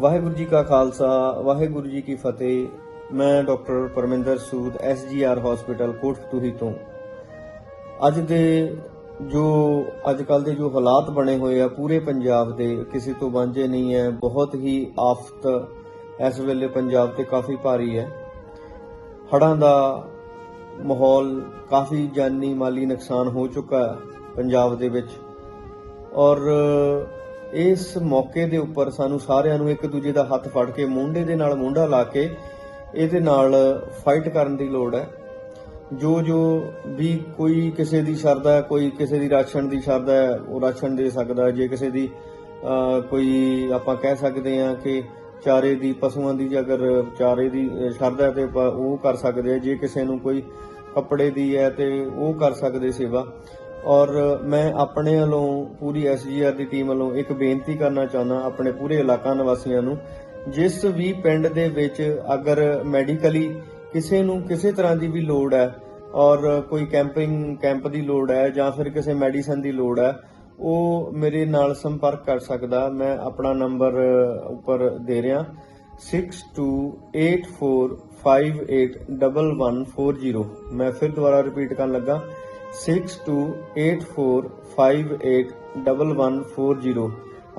ਵਾਹਿਗੁਰੂ ਜੀ ਕਾ ਖਾਲਸਾ, ਵਾਹਿਗੁਰੂ ਜੀ ਕੀ ਫਤਿਹ। ਮੈਂ doctor Parminder Sood SGR hospital Kotkapura ਤੋਂ। ਅੱਜ ਦੇ ਜੋ, ਅੱਜ ਕੱਲ ਦੇ ਜੋ ਹਾਲਾਤ ਬਣੇ ਹੋਏ ਆ, ਪੂਰੇ ਪੰਜਾਬ ਦੇ, ਕਿਸੇ ਤੋਂ ਵਾਂਝੇ ਨਹੀਂ ਹੈ, ਬਹੁਤ ਹੀ ਆਫਤ ਇਸ ਵੇਲੇ ਪੰਜਾਬ ਤੇ ਕਾਫੀ ਭਾਰੀ ਹੈ। ਹੜ੍ਹਾਂ ਦਾ ਮਾਹੌਲ ਕਾਫੀ ਜਾਨੀ ਮਾਲੀ ਨੁਕਸਾਨ ਹੋ ਚੁੱਕਾ ਪੰਜਾਬ ਦੇ ਵਿੱਚ। ਔਰ ਇਸ ਮੌਕੇ ਦੇ ਉੱਪਰ ਸਾਨੂੰ ਸਾਰਿਆਂ ਨੂੰ ਇੱਕ ਦੂਜੇ ਦਾ ਹੱਥ ਫੜ ਕੇ ਮੁੰਡੇ ਦੇ ਨਾਲ ਮੁੰਡਾ ਲਾ ਕੇ ਇਹਦੇ ਨਾਲ ਫਾਈਟ ਕਰਨ ਦੀ ਲੋੜ ਹੈ। ਜੋ ਜੋ ਵੀ ਕੋਈ ਕਿਸੇ ਦੀ ਸ਼ਰਧਾ ਕੋਈ ਕਿਸੇ ਦੀ ਰਾਸ਼ਨ ਦੀ ਸ਼ਰਧਾ ਹੈ ਉਹ ਰਾਸ਼ਨ ਦੇ ਸਕਦਾ ਜੇ ਕਿਸੇ ਦੀ ਕੋਈ ਆਪਾਂ ਕਹਿ ਸਕਦੇ ਹਾਂ ਕਿ ਚਾਰੇ ਦੀ ਪਸ਼ੂਆਂ ਦੀ ਜੇ ਅਗਰ ਚਾਰੇ ਦੀ ਅਹ, ਸ਼ਰਧਾ ਹੈ ਤੇ ਆਪਾਂ ਉਹ ਕਰ ਸਕਦੇ ਆ ਜੇ ਕਿਸੇ ਨੂੰ ਕੋਈ ਕੱਪੜੇ ਦੀ ਹੈ ਤੇ ਉਹ ਕਰ ਸਕਦੇ ਸੇਵਾ। ਔਰ ਮੈਂ ਆਪਣੇ ਵੱਲੋਂ, ਪੂਰੀ ਐਸਜੀਆਰ ਦੀ ਟੀਮ ਵੱਲੋਂ ਇੱਕ ਬੇਨਤੀ ਕਰਨਾ ਚਾਹੁੰਦਾ, ਆਪਣੇ ਪੂਰੇ ਇਲਾਕਾ ਨਿਵਾਸੀਆਂ ਨੂੰ, ਜਿਸ ਵੀ ਪਿੰਡ ਦੇ ਵਿੱਚ ਅਗਰ ਮੈਡੀਕਲੀ ਕਿਸੇ ਨੂੰ ਕਿਸੇ ਤਰ੍ਹਾਂ ਦੀ ਵੀ ਲੋੜ ਹੈ, ਔਰ ਕੋਈ ਕੈਂਪਿੰਗ ਕੈਂਪ ਦੀ ਲੋੜ ਹੈ, ਜਾਂ ਫਿਰ ਕਿਸੇ ਮੈਡੀਸਨ ਦੀ ਲੋੜ ਹੈ, ਉਹ ਮੇਰੇ ਨਾਲ ਸੰਪਰਕ ਕਰ ਸਕਦਾ, ਮੈਂ ਆਪਣਾ ਨੰਬਰ ਉੱਪਰ ਦੇ ਰਿਹਾ 6284581140 ਮੈਂ ਫਿਰ ਦੁਬਾਰਾ ਰਿਪੀਟ ਕਰਨ ਲੱਗਾ। 6284581140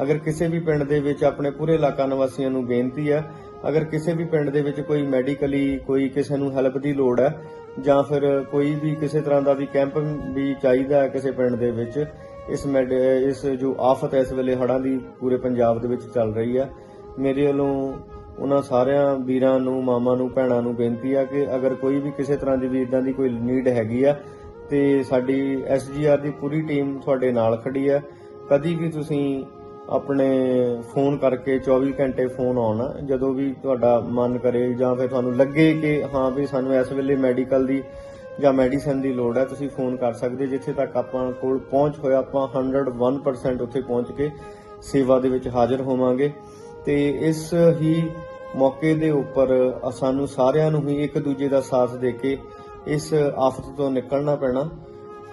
ਅਗਰ ਕਿਸੇ ਵੀ ਪਿੰਡ ਦੇ ਵਿੱਚ ਆਪਣੇ ਪੂਰੇ ਇਲਾਕਾ ਨਿਵਾਸੀਆਂ ਨੂੰ ਬੇਨਤੀ ਹੈ, ਅਗਰ ਕਿਸੇ ਵੀ ਪਿੰਡ ਦੇ ਵਿੱਚ ਕੋਈ ਮੈਡੀਕਲੀ ਕੋਈ ਕਿਸੇ ਨੂੰ ਹੈਲਪ ਦੀ ਲੋੜ ਹੈ, ਜਾਂ ਫਿਰ ਕੋਈ ਵੀ ਕਿਸੇ ਤਰ੍ਹਾਂ ਦਾ ਵੀ ਕੈਂਪ ਵੀ ਚਾਹੀਦਾ ਹੈ ਕਿਸੇ ਪਿੰਡ ਦੇ ਵਿੱਚ, ਇਸ ਮੈਡ, ਇਸ ਜੋ ਆਫਤ ਇਸ ਵੇਲੇ ਹੜ੍ਹਾਂ ਦੀ ਪੂਰੇ ਪੰਜਾਬ ਦੇ ਵਿੱਚ ਚੱਲ ਰਹੀ ਹੈ। ਮੇਰੇ ਵੱਲੋਂ ਉਹਨਾਂ ਸਾਰਿਆਂ ਵੀਰਾਂ ਨੂੰ, ਮਾਮਾ ਨੂੰ, ਭੈਣਾਂ ਨੂੰ ਬੇਨਤੀ ਆ ਕਿ ਅਗਰ ਕੋਈ ਵੀ ਕਿਸੇ ਤਰ੍ਹਾਂ ਦੀ ਵੀ ਇਦਾਂ ਦੀ ਕੋਈ ਨੀਡ ਹੈਗੀ ਆ ਤੇ ਸਾਡੀ ਐਸਜੀਆਰ ਦੀ ਪੂਰੀ ਟੀਮ ਤੁਹਾਡੇ ਨਾਲ ਖੜੀ ਹੈ। ਕਦੀ ਵੀ ਤੁਸੀਂ ਆਪਣੇ ਫੋਨ ਕਰਕੇ 24 ਘੰਟੇ ਫੋਨ ਆਉਣਾ, ਜਦੋਂ ਵੀ ਤੁਹਾਡਾ ਮਨ ਕਰੇ ਜਾਂ ਫਿਰ ਤੁਹਾਨੂੰ ਲੱਗੇ ਕਿ ਹਾਂ ਵੀ ਸਾਨੂੰ ਇਸ ਵੇਲੇ ਮੈਡੀਕਲ ਦੀ ਜਾਂ ਮੈਡੀਸਨ ਦੀ ਲੋੜ ਹੈ, ਤੁਸੀਂ ਫੋਨ ਕਰ ਸਕਦੇ। ਜਿੱਥੇ ਤੱਕ ਆਪਾਂ ਕੋਲ ਪਹੁੰਚ ਹੋਇਆ, ਆਪਾਂ 101% ਉੱਥੇ ਪਹੁੰਚ ਕੇ ਸੇਵਾ ਦੇ ਵਿੱਚ ਹਾਜ਼ਰ ਹੋਵਾਂਗੇ। ਤੇ ਇਸ ਹੀ ਮੌਕੇ ਦੇ ਉੱਪਰ ਸਾਨੂੰ ਸਾਰਿਆਂ ਨੂੰ ਹੀ ਇੱਕ ਦੂਜੇ ਦਾ ਸਾਥ ਦੇ ਕੇ ਇਸ ਆਫਤ ਤੋਂ ਨਿਕਲਣਾ ਪੈਣਾ।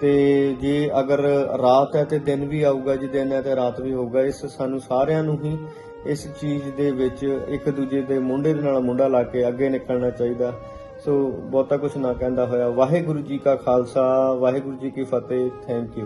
ਤੇ ਜੇ ਅਗਰ ਰਾਤ ਹੈ ਤੇ ਦਿਨ ਵੀ ਆਊਗਾ, ਜੇ ਦਿਨ ਹੈ ਤੇ ਰਾਤ ਵੀ ਹੋਊਗਾ, ਇਸ ਸਾਨੂੰ ਸਾਰਿਆਂ ਨੂੰ ਹੀ ਇਸ ਚੀਜ਼ ਦੇ ਵਿੱਚ ਇੱਕ ਦੂਜੇ ਦੇ ਮੁੰਡੇ ਦੇ ਨਾਲ ਮੁੰਡਾ ਲਾ ਕੇ ਅੱਗੇ ਨਿਕਲਣਾ ਚਾਹੀਦਾ। ਸੋ ਬਹੁਤਾ ਕੁਝ ਨਾ ਕਹਿੰਦਾ ਹੋਇਆ। ਵਾਹਿਗੁਰੂ ਜੀ ਕਾ ਖਾਲਸਾ, ਵਾਹਿਗੁਰੂ ਜੀ ਕੀ ਫਤਿਹ। Thank you